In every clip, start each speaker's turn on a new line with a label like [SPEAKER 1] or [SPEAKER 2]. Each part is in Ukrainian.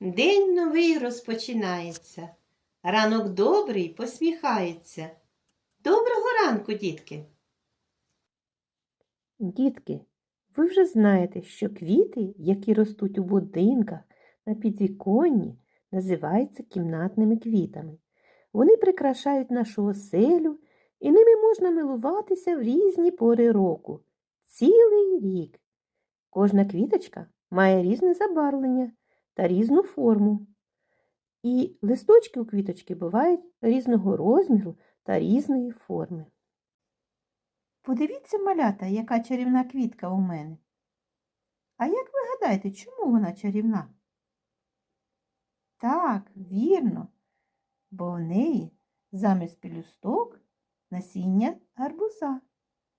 [SPEAKER 1] День новий розпочинається. Ранок добрий посміхається. Доброго ранку, дітки!
[SPEAKER 2] Дітки, ви вже знаєте, що квіти, які ростуть у будинках на підвіконні, називаються кімнатними квітами. Вони прикрашають нашу оселю, і ними можна милуватися в різні пори року, цілий рік. Кожна квіточка має різне забарвлення та різну форму. І листочки у квіточки бувають різного розміру та різної форми. Подивіться, малята, яка чарівна квітка у мене. А як ви гадаєте, чому вона чарівна? Так, вірно, бо в неї замість пелюсток насіння гарбуза.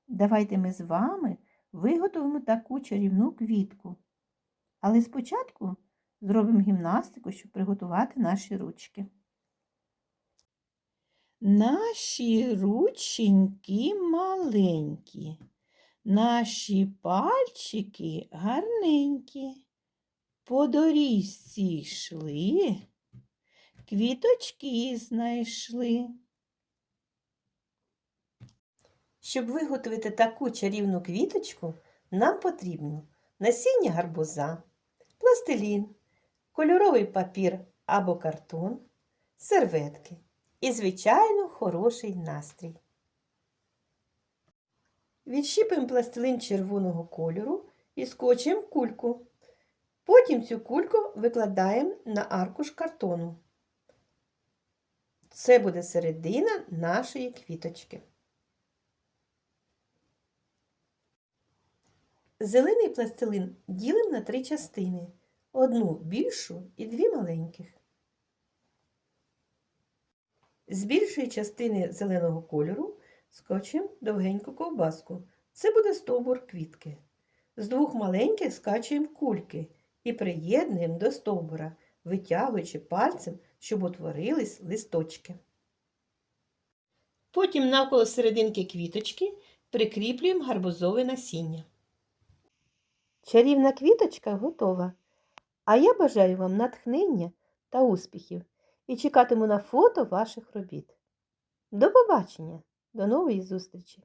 [SPEAKER 2] Давайте ми з вами виготовимо таку чарівну квітку. Але спочатку зробимо гімнастику, щоб приготувати наші ручки. Наші рученьки маленькі, наші пальчики гарненькі. По доріжці йшли, квіточки знайшли.
[SPEAKER 1] Щоб виготовити таку чарівну квіточку, нам потрібно насіння гарбуза, пластилін, кольоровий папір або картон, серветки і, звичайно, хороший настрій. Відщіпимо пластилин червоного кольору і скочуємо кульку. Потім цю кульку викладаємо на аркуш картону. Це буде середина нашої квіточки. Зелений пластилин ділимо на три частини. Одну більшу і дві маленьких. З більшої частини зеленого кольору скочимо довгеньку ковбаску. Це буде стовбур квітки. З двох маленьких скачуємо кульки і приєднуємо до стовбура, витягуючи пальцем, щоб утворились листочки. Потім навколо серединки квіточки прикріплюємо гарбузове насіння.
[SPEAKER 2] Чарівна квіточка готова. А я бажаю вам натхнення та успіхів і чекатиму на фото ваших робіт. До побачення, до нової зустрічі!